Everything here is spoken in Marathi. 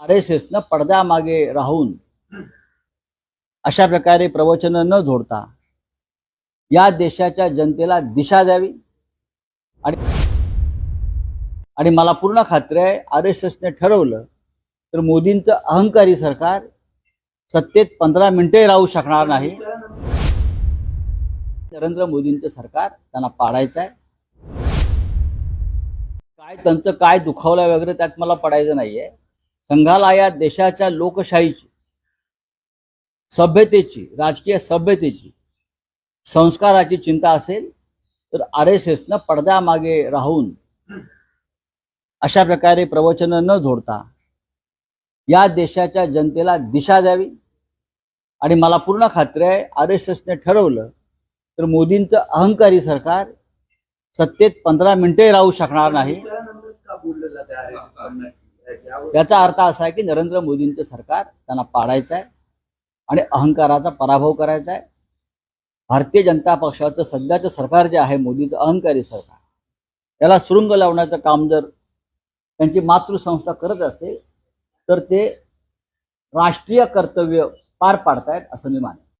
आर एस एसनं पडद्यामागे राहून अशा प्रकारे प्रवचन न जोडता या देशाच्या जनतेला दिशा द्यावी. आणि आणि मला पूर्ण खात्री आहे आर एस एसने ठरवलं तर मोदींचं अहंकारी सरकार सत्तेत पंधरा मिनिटे राहू शकणार नाही. नरेंद्र मोदींचं सरकार त्यांना पाडायचं आहे. काय त्यांचं काय दुखावलं वगैरे त्यात मला पडायचं नाहीये. संघाला या देशाच्या लोकशाहीची सभ्यतेची राजकीय सभ्यतेची संस्काराची चिंता असेल तर आर एस एसनं पडद्यामागे राहून अशा प्रकारे प्रवचन न जोडता या देशाच्या जनतेला दिशा द्यावी. आणि मला पूर्ण खात्री आहे आर एस एसने ठरवलं तर मोदींचं अहंकारी सरकार सत्तेत पंधरा मिनिटे राहू शकणार नाही. याचा अर्थ असा आहे की नरेंद्र मोदींचं सरकार त्यांना पाडायचं आहे आणि अहंकाराचा पराभव करायचा आहे. भारतीय जनता पक्षाचं सध्याचं सरकार जे आहे मोदीचं अहंकारी सरकार त्याला सुरुंग लावण्याचं काम जर त्यांची मातृसंस्था करत असेल तर ते राष्ट्रीय कर्तव्य पार पाडतायत असं मी मानतो.